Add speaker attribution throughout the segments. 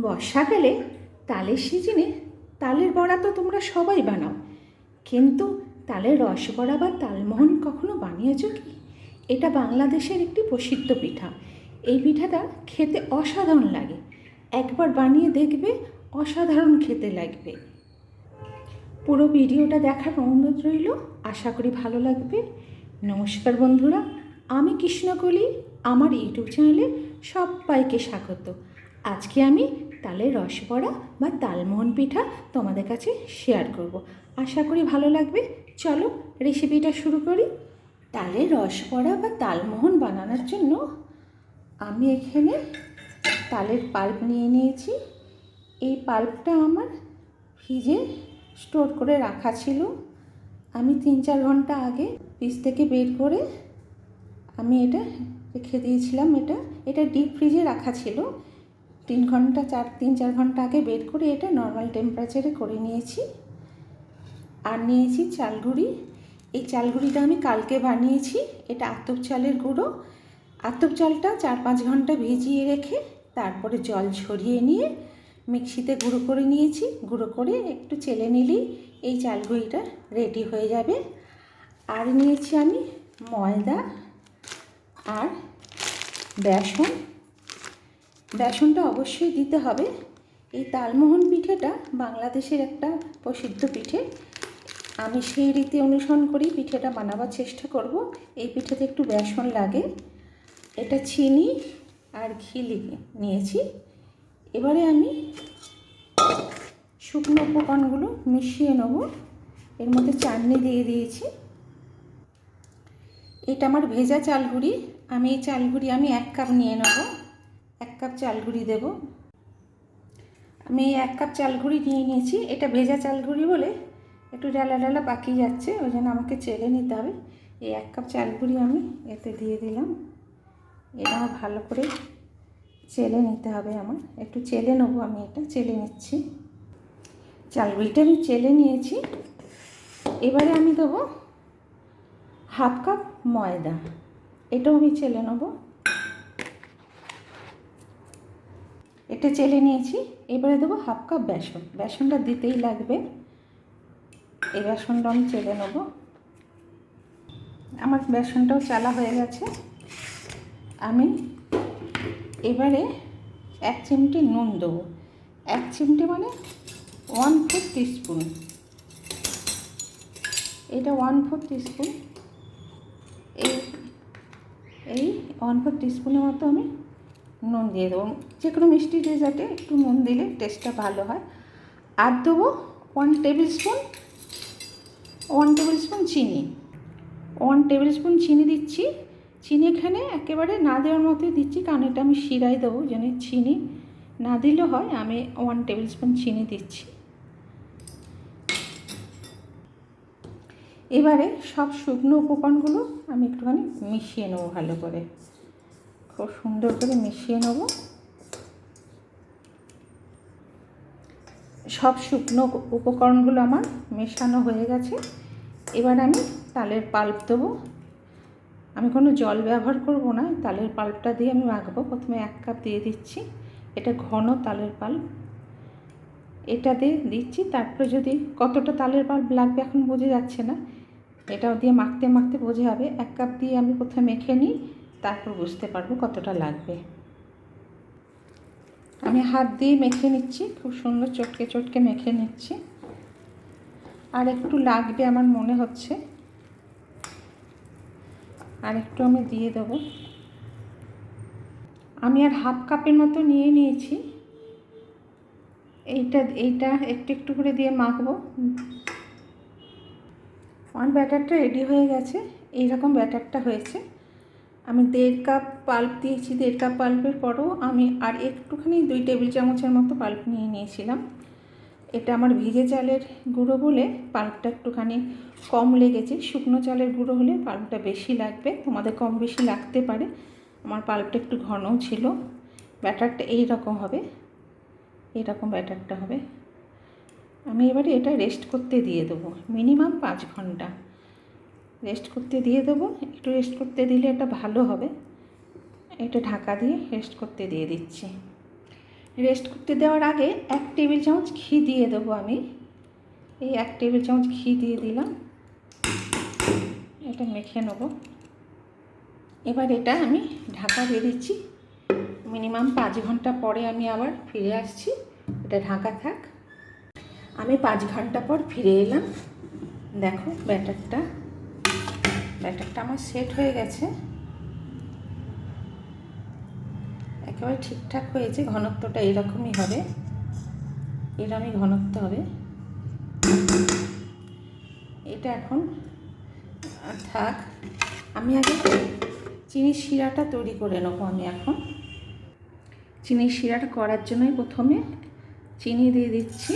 Speaker 1: বর্ষাকালে তালের সিজনে তালের বড়া তো তোমরা সবাই বানাও। কিন্তু তালের রসবড়া বা তালমোহন কখনো বানিয়েছো কি? এটা বাংলাদেশের একটি প্রসিদ্ধ পিঠা। এই পিঠাটা খেতে অসাধারণ লাগে। একবার বানিয়ে দেখবে অসাধারণ খেতে লাগবে। পুরো ভিডিওটা দেখার অনুরোধ রইল। আশা করি ভালো লাগবে। নমস্কার বন্ধুরা, আমি কৃষ্ণকলি। আমার ইউটিউব চ্যানেলে সবাইকে স্বাগত। আজকে আমি তালের রসবড়া বা তালমোহন পিঠা তোমাদের কাছে শেয়ার করব। আশা করি ভালো লাগবে। চলো রেসিপিটা শুরু করি। তালের রসবড়া বা তালমোহন বানানোর জন্য আমি এখানে তালের পাল্প নিয়ে নিয়েছি। এই পাল্পটা আমার ফ্রিজে স্টোর করে রাখা ছিল। আমি তিন চার ঘণ্টা আগে ফ্রিজ থেকে বের করে আমি এটা রেখে দিয়েছিলাম। এটা এটা ডিপ ফ্রিজে রাখা ছিল। তিন ঘণ্টা, চার, তিন, চার ঘণ্টা আগে বের করে এটা নর্মাল টেম্পারেচারে করে নিয়েছি। আর নিয়েছি চালগুড়ি। এই চালগুড়িটা আমি কালকে বানিয়েছি। এটা আতপ চালের গুঁড়ো। আতপ চালটা চার, পাঁচ ঘণ্টা ভিজিয়ে রেখে তারপরে জল ঝরিয়ে নিয়ে মিক্সিতে গুঁড়ো করে নিয়েছি। গুঁড়ো করে একটু চেলে নিলেই এই চালগুড়িটা রেডি হয়ে যাবে। আর নিয়েছি আমি ময়দা আর বেসন। বেসনটা অবশ্যই দিতে হবে। এই তালমোহন পিঠেটা বাংলাদেশের একটা প্রসিদ্ধ পিঠে। আমি সেই রীতি অনুসরণ করি পিঠেটা বানাবার চেষ্টা করব। এই পিঠেতে একটু বেসন লাগে। এটা চিনি আর ঘি লিখে নিয়েছি। এবারে আমি শুকনো উপকরণগুলো মিশিয়ে নেব। এর মধ্যে চাটনি দিয়ে দিয়েছি। এটা আমার ভেজা চালগুড়ি। আমি এই চালগুড়ি আমি এক কাপ নিয়ে নেব। এক কাপ চালগুড়ি দেব। আমি এক কাপ চালগুড়ি নিয়ে নিয়েছি। এটা ভেজা চালগুড়ি বলে একটু ডালা ডালা পাকিয়ে যাচ্ছে, ওই জন্য আমাকে চেলে নিতে হবে। এই এক কাপ চালগুড়ি আমি এতে দিয়ে দিলাম। এটা ভালো করে চেলে নিতে হবে আমার। একটু চেলে নেব আমি এটা, চেলে নিচ্ছি। চালগুড়িটা আমি চেলে নিয়েছি। এবারে আমি দেবো হাফ কাপ ময়দা। এটাও আমি চেলে নেব। এটা চেলে নিয়েছি। এবারে দেবো হাফ কাপ বেসন। বেসনটা দিতেই লাগবে। এই বেসনটা আমি চেলে নেব। আমার বেসনটাও চালা হয়ে গেছে। আমি এবারে এক চিমটি নুন দেবো। এক চিমটি মানে ওয়ান ফোর টিস্পুন এটা ওয়ান ফোর টিস্পুন এই এই ওয়ান ফোর টিস্পুনের মতো আমি নুন দিয়ে দেবো। যে কোনো মিষ্টি ডেজার্টে একটু নুন দিলে টেস্টটা ভালো হয়। আর দেবো one tablespoon one tablespoon চিনি। ওয়ান টেবিল স্পুন চিনি দিচ্ছি। চিনি এখানে একেবারে না দেওয়ার মতোই দিচ্ছি, কারণ এটা আমি শিরাই দেবো, যেন চিনি না দিলেও হয়, আমি ওয়ান টেবিল স্পুন চিনি দিচ্ছি। এবারে সব শুকনো উপকরণগুলো আমি একটুখানি মিশিয়ে নেব ভালো করে। খুব সুন্দর করে মিশিয়ে নেব। সব শুকনো উপকরণগুলো আমার মেশানো হয়ে গেছে। এবার আমি তালের পাল্প দেবো। আমি কোনো জল ব্যবহার করব না তালের পাল্পটা দিয়ে আমি মাখবো। প্রথমে এক কাপ দিয়ে দিচ্ছি। এটা ঘন তালের পাল্প। এটা দিয়ে দিচ্ছি। তারপরে যদি কতটা তালের পাল্প লাগবে এখন বোঝা যাচ্ছে না। এটাও দিয়ে মাখতে মাখতে বোঝা যাবে। এক কাপ দিয়ে আমি প্রথমে মেখে নিই। তারপর বুঝতে পারব কতটা লাগবে। আমি হাত দিয়ে মেখে নিচ্ছি, খুব সুন্দর চটকে চটকে মেখে নিচ্ছি। আর একটু লাগবে আমার মনে হচ্ছে। আর একটু আমি দিয়ে দেবো। আমি আর হাফ কাপের মতো নিয়ে নিয়েছি। এইটা এইটা একটু একটু করে দিয়ে মাখবো। আমার ব্যাটারটা রেডি হয়ে গেছে, এইরকম ব্যাটারটা হয়েছে। আমি দেড় কাপ পাল্প দিয়েছি, দেড় কাপ পাল্পের পরও আমি আর একটুখানি দুই টেবিল চামচের মতো পাল্প নিয়ে নিয়েছিলাম। এটা আমার ভিজে চালের গুঁড়ো বলে পাল্পটা একটুখানি কম লেগেছে। শুকনো চালের গুঁড়ো হলে পাল্পটা বেশি লাগবে, তোমাদের কম বেশি লাগতে পারে। আমার পাল্পটা একটু ঘনও ছিল। ব্যাটারটা এই রকম হবে এরকম ব্যাটারটা হবে। আমি এবারে এটা রেস্ট করতে দিয়ে দেবো। মিনিমাম পাঁচ ঘণ্টা। রেস্ট করতে দিয়ে দেবো। একটু রেস্ট করতে দিলে এটা ভালো হবে। এটা ঢাকা দিয়ে রেস্ট করতে দিয়ে দিচ্ছি। রেস্ট করতে দেওয়ার আগে এক টেবিল চামচ ঘি দিয়ে দেবো আমি। এই এক টেবিল চামচ ঘি দিয়ে দিলাম। এটা মেখে নেব। এবার এটা আমি ঢাকা দিয়ে দিচ্ছি। মিনিমাম পাঁচ ঘণ্টা পরে আমি আবার ফিরে আসছি। এটা ঢাকা থাক। আমি পাঁচ ঘণ্টা পর ফিরে এলাম। দেখো ব্যাটারটা ব্যাটারটা আমার সেট হয়ে গেছে। একেবারে ঠিকঠাক হয়েছে, ঘনত্বটা এরকমই হবে। এরকমই ঘনত্ব হবে। এটা এখন থাক। আমি আগে চিনির শিরাটা তৈরি করে নেব আমি এখন। চিনির শিরাটা করার জন্যই প্রথমে চিনি দিয়ে দিচ্ছি।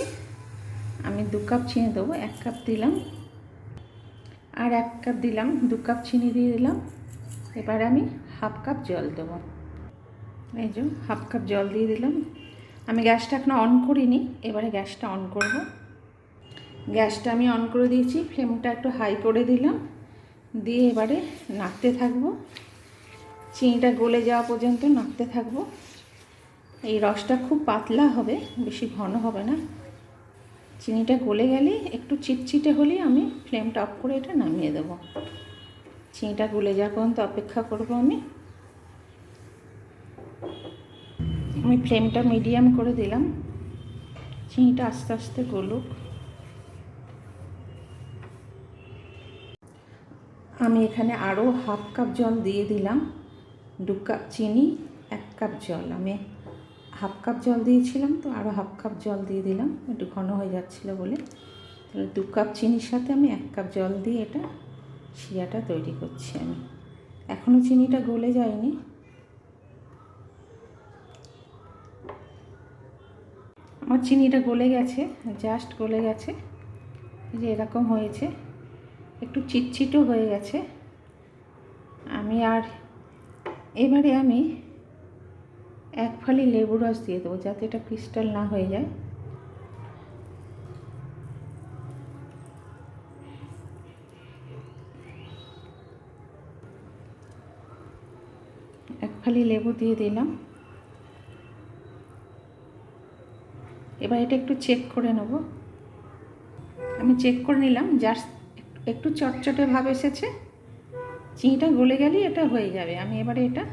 Speaker 1: আমি দু কাপ চিনি দেবো, এক কাপ দিলাম। আর এক কাপ দিলাম, দু কাপ চিনি দিয়ে দিলাম। এবার আমি হাফ কাপ জল দেবো। এই যে, হাফ কাপ জল দিয়ে দিলাম। আমি গ্যাসটা এখনও অন করিনি, এবারে গ্যাসটা অন করব। গ্যাসটা আমি অন করে দিয়েছি, ফ্লেমটা একটু হাই করে দিলাম। দিয়ে এবারে নাড়তে থাকব। চিনিটা গলে যাওয়া পর্যন্ত নাড়তে থাকব। এই রসটা খুব পাতলা হবে, বেশি ঘন হবে না। চিনিটা গলে গেলে একটু চিটচিটে হলেই আমি ফ্লেমটা অফ করে এটা নামিয়ে দেবো। চিনিটা গলে যাওয়া পর্যন্ত অপেক্ষা করব আমি। আমি ফ্লেমটা মিডিয়াম করে দিলাম। চিনিটা আস্তে আস্তে গলুক। আমি এখানে আরও হাফ কাপ জল দিয়ে দিলাম। দু কাপ চিনি, এক কাপ জল। আমি হাফ কাপ জল দিয়েছিলাম তো আরও হাফ কাপ জল দিয়ে দিলাম, একটু ঘন হয়ে যাচ্ছিল বলে। তাহলে দু কাপ চিনির সাথে আমি এক কাপ জল দিয়ে এটা শিরাটা তৈরি করছি আমি। এখনও চিনিটা গলে যায়নি। আমার চিনিটা গলে গেছে জাস্ট গলে গেছে। যে এরকম হয়েছে, একটু চিটচিটও হয়ে গেছে। আমি আর এবারে আমি এক ফালি লেবু রস দিয়ে দেবো যাতে এটা ক্রিস্টাল না হয়ে যায়। এক ফালি লেবু দিয়ে দিলাম। এবার এটা একটু চেক করে নেব। আমি চেক করে নিলাম জাস্ট একটু চটচটে ভাব এসেছে, চিনিটা গলে গেলেই এটা হয়ে যাবে। আমি এবারে এটা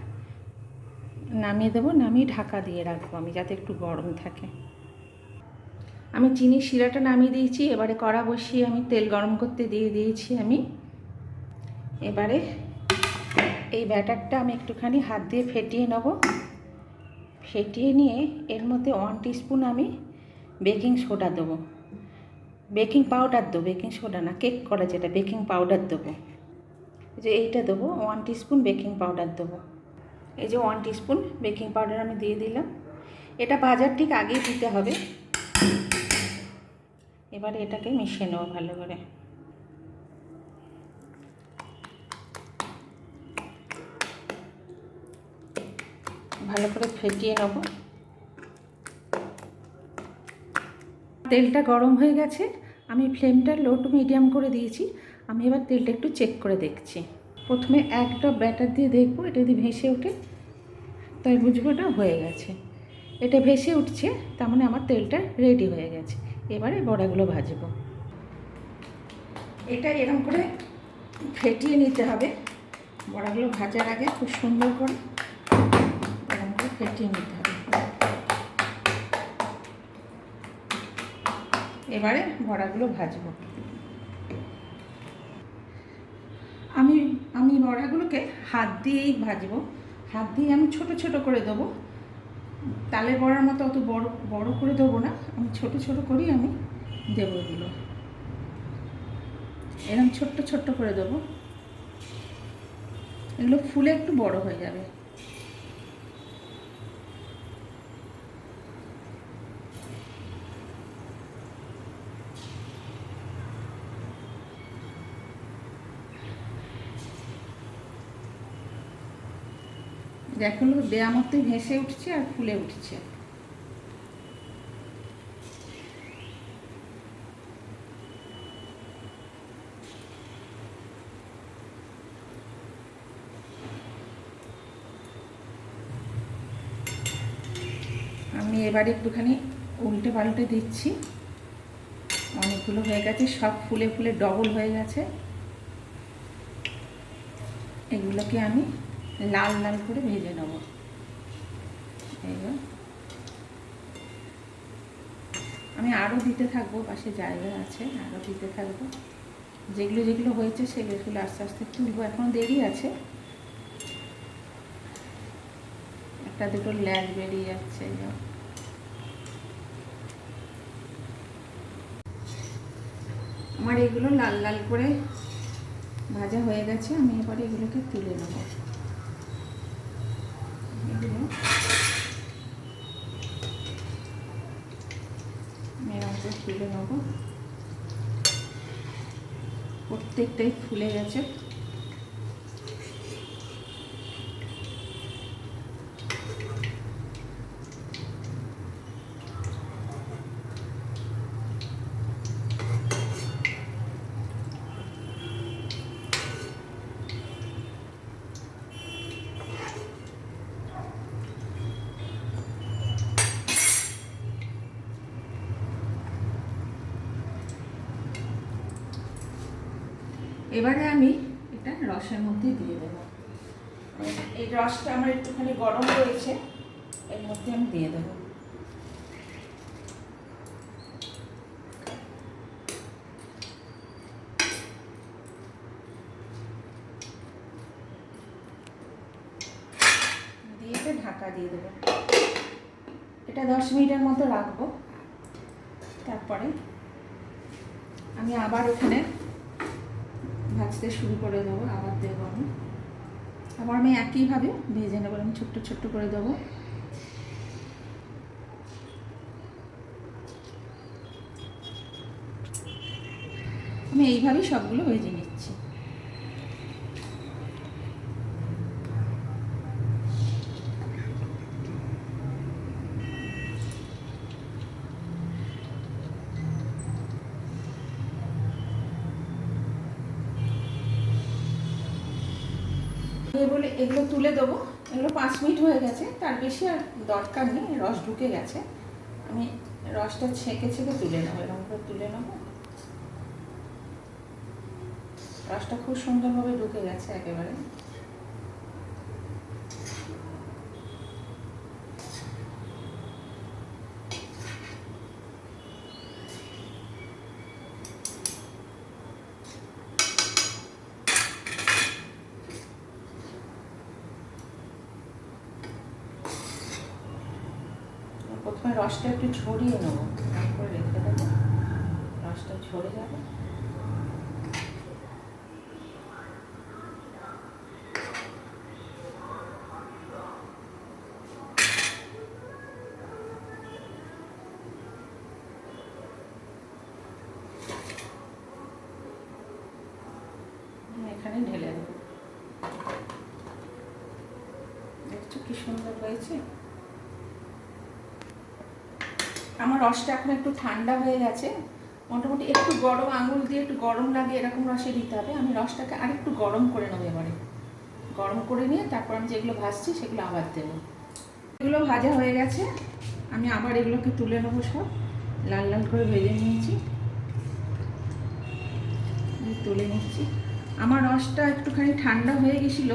Speaker 1: নামিয়ে দেবো, নামিয়ে ঢাকা দিয়ে রাখব আমি যাতে একটু গরম থাকে। আমি চিনির শিরাটা নামিয়ে দিয়েছি, এবারে কড়া বসিয়ে আমি তেল গরম করতে দিয়ে দিয়েছি আমি। এবারে এই ব্যাটারটা আমি একটুখানি হাত দিয়ে ফেটিয়ে নেব। ফেটিয়ে নিয়ে এর মধ্যে ওয়ান টিস্পুন আমি বেকিং সোডা দেবো। বেকিং পাউডার দেবো বেকিং সোডা না কেক করা যেটা বেকিং পাউডার দেবো। যে এইটা দেবো ওয়ান টিস্পুন বেকিং পাউডার দেবো। এই যে ওয়ান টিস্পুন বেকিং পাউডার আমি দিয়ে দিলাম। এটা বাজার ঠিক আগেই দিতে হবে। এবারে এটাকে মিশিয়ে নেব ভালো করে। ভালো করে ফেটিয়ে নেব। তেলটা গরম হয়ে গেছে। আমি ফ্লেমটা লো টু মিডিয়াম করে দিয়েছি। আমি এবার তেলটা একটু চেক করে দেখছি। প্রথমে একটা ব্যাটার দিয়ে দেখব। এটা যদি ভেসে ওঠে তাই বুঝব এটা হয়ে গেছে। এটা ভেসে উঠছে, তার মানে আমার তেলটা রেডি হয়ে গেছে। এবারে বড়াগুলো ভাজবো। এটা এরকম করে ফেটিয়ে নিতে হবে। বড়াগুলো ভাজার আগে খুব সুন্দর করে এরকম করে ফেটিয়ে নিতে হবে। এবারে বড়াগুলো ভাজবো। আমি আমি বড়াগুলোকে হাত দিয়েই ভাজবো। হাত দিয়ে আমি ছোট ছোট করে দেবো। তালে বড়ার মতো অত বড় বড় করে দেবো না। আমি ছোট ছোট করেই আমি দেবো এগুলো। এরকম ছোট্ট ছোট্ট করে দেবো। এগুলো ফুলে একটু বড় হয়ে যাবে। দেখো দেয়া মতোই ভেসে উঠছে আর ফুলে উঠছে। আমি এবারে একটুখানি উল্টে পাল্টে দিচ্ছি। অনেকগুলো হয়ে গেছে, সব ফুলে ফুলে ডবল হয়ে গেছে। এগুলোকে আমি লাল লাল করে ভেজে নেব। আমি আরও দিতে থাকব, পাশে জায়গা আছে আরও দিতে থাকব। যেগুলো যেগুলো হয়েছে সেগুলো আস্তে আস্তে তুলবো। এখন দেরি আছে। একটা দুটো ল্যাগ বেরিয়ে যাচ্ছে আমার এগুলো লাল লাল করে ভাজা হয়ে গেছে। আমি এবারে এগুলোকে তুলে নেব। এরকম তুলে নেব। প্রত্যেকটাই ফুলে গেছে। এবারে আমি এটা রসের মধ্যে দিয়ে দেব। এই রসটা আমার একটুখানি গরম রয়েছে, এর মধ্যে আমি দিয়ে দেবো। ঢাকা দিয়ে দেবো। এটা দশ মিনিটের মতো রাখব। তারপরে আমি আবার এখানে ভাজতে শুরু করে দেবো, আবার দেবো আমি। আবার আমি একইভাবে ভেজে নেব, আমি ছোট্ট ছোট্ট করে দেবো। আমি এইভাবেই সবগুলো ভেজে নিচ্ছি। এগুলো তুলে দেবো। এগুলো পাঁচ মিনিট হয়ে গেছে। তার বেশি আর দরকার নেই, রস ঢুকে গেছে। আমি রসটা ছেঁকে ছেঁকে তুলে নেব, এরকম করে তুলে নেব। রসটা খুব সুন্দরভাবে ঢুকে গেছে একেবারে প্রথমে রসটা একটু ছড়িয়ে নেব। তারপরে রেখে দেবো। রসটা ছড়ে যাবে আমি এখানে ঢেলে দেবো দেখছ কি সুন্দর হয়েছে আমার রসটা এখন একটু ঠান্ডা হয়ে গেছে। মোটামুটি একটু গরম আঙুল দিয়ে একটু গরম লাগে এরকম রসে দিতে হবে। আমি রসটাকে আর একটু গরম করে নেব এবারে। গরম করে নিয়ে তারপর আমি যেগুলো ভাজছি সেগুলো আবার দেবো। এগুলো ভাজা হয়ে গেছে। আমি আবার এগুলোকে তুলে নেব সব। লাল লাল করে ভেজে নিয়েছি। তুলে নিচ্ছি। আমার রসটা একটুখানি ঠান্ডা হয়ে গেছিল।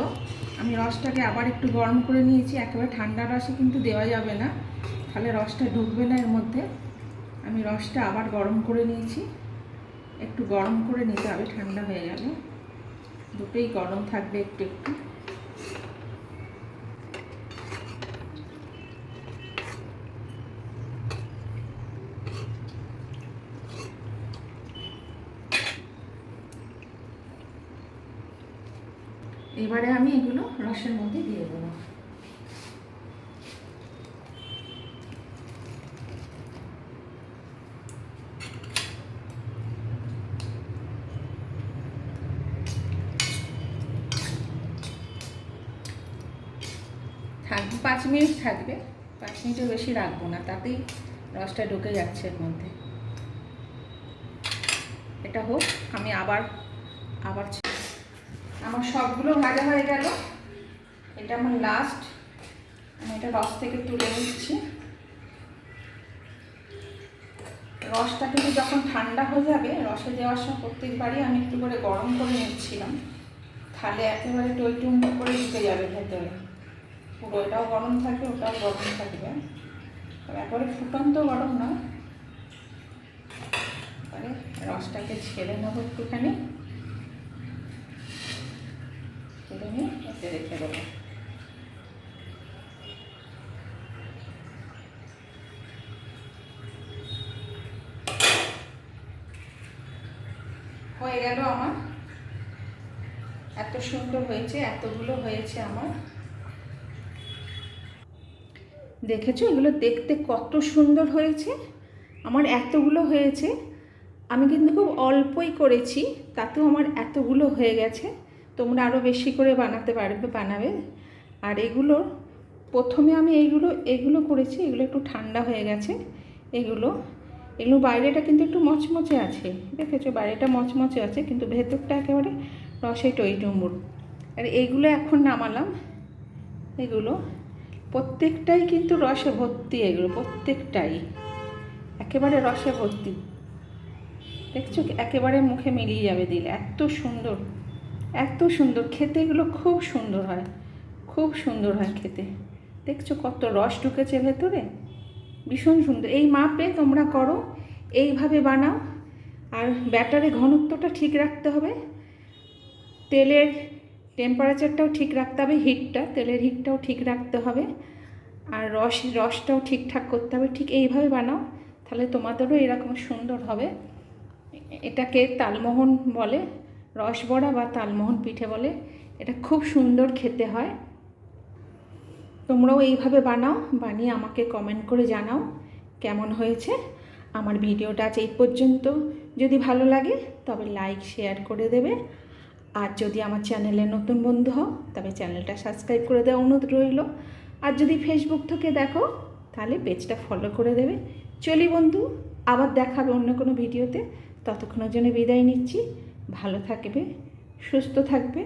Speaker 1: আমি রসটাকে আবার একটু গরম করে নিয়েছি। একেবারে ঠান্ডা রসে কিন্তু দেওয়া যাবে না। তাহলে রসটা ঢুকবে না এর মধ্যে। আমি রসটা আবার গরম করে নিয়েছি। একটু গরম করে নিতে হবে, ঠান্ডা হয়ে গেলে। দুটোই গরম থাকবে একটু একটু। এবারে আমি এগুলো রসের মধ্যে দিয়ে দেবো। থাকবে, পাঁচ মিনিট থাকবে। পাঁচ মিনিটের বেশি রাখব না, তাতেই রসটা ঢুকে যাচ্ছে এর মধ্যে। এটা হোক, আমি আবার আবার আমার সবগুলো ভাজা হয়ে গেল। এটা আমার লাস্ট আমি এটা রস থেকে তুলে নিচ্ছি। রসটা কিন্তু যখন ঠান্ডা হয়ে যাবে, রসে দেওয়ার সময় প্রত্যেকবারই আমি একটু করে গরম করে নিচ্ছিলাম। তাহলে একেবারে টই টইটুম করে ঢুকে যাবে ভেতরে। পুরো গরম থাকে ওটাও গরম থাকবে। একেবারে ফুটন্ত গরম না। এবারে রসটাকে ছেড়ে নেব একটুখানি। ছেড়ে নিয়ে এতে রেখে দেবো। হয়ে গেল আমার। এত সুন্দর হয়েছে, এতগুলো হয়েছে আমার। দেখেছ? এগুলো দেখতে কত সুন্দর হয়েছে। আমার এতগুলো হয়েছে। আমি কিন্তু খুব অল্পই করেছি, তাতেও আমার এতগুলো হয়ে গেছে। তোমরা আরও বেশি করে বানাতে পারবে, বানাবে। আর এগুলো, প্রথমে আমি এইগুলো, এগুলো করেছি, এগুলো একটু ঠান্ডা হয়ে গেছে, এগুলো। এগুলো বাইরেটা কিন্তু একটু মচমচে আছে, দেখেছ? বাইরেটা মচমচে আছে, কিন্তু ভেতরটা একেবারে রসে টইটুম্বুর আর এইগুলো এখন নামালাম, এগুলো। প্রত্যেকটাই কিন্তু রসে ভর্তি এগুলো, প্রত্যেকটাই। একেবারে রসে ভর্তি। দেখছ একেবারে মুখে মিলিয়ে যাবে দিলে। এত সুন্দর এত সুন্দর। খেতে এগুলো খুব সুন্দর হয়, খুব সুন্দর হয় খেতে। দেখছ কত রস ঢুকেছে ভেতরে? ভীষণ সুন্দর। এই মাপে তোমরা করো, এইভাবে বানাও। আর ব্যাটারে ঘনত্বটা ঠিক রাখতে হবে। তেলের টেম্পারেচারটাও ঠিক রাখতে হবে হিটটা তেলের হিটটাও ঠিক রাখতে হবে। আর রস, রসটাও ঠিকঠাক করতে হবে। ঠিক এইভাবে বানাও, তাহলে তোমাদেরও এরকম সুন্দর হবে। এটাকে তালমোহন বলে রসবড়া বা তালমোহন পিঠে বলে, এটা খুব সুন্দর খেতে হয়। তোমরাও এইভাবে বানাও, বানিয়ে আমাকে কমেন্ট করে জানাও কেমন হয়েছে। আমার ভিডিওটা আজ এই পর্যন্ত। যদি ভালো লাগে, তবে লাইক শেয়ার করে দেবে। আর যদি আমার চ্যানেলে নতুন বন্ধু হও, তবে চ্যানেলটা সাবস্ক্রাইব করে দেওয়া অনুরোধ রইল। আর যদি ফেসবুক থেকে দেখো, তাহলে পেজটা ফলো করে দেবে। চলি বন্ধু, আবার দেখাবে অন্য কোনো ভিডিওতে। ততক্ষণের জন্য বিদায় নিচ্ছি। ভালো থাকবে, সুস্থ থাকবে।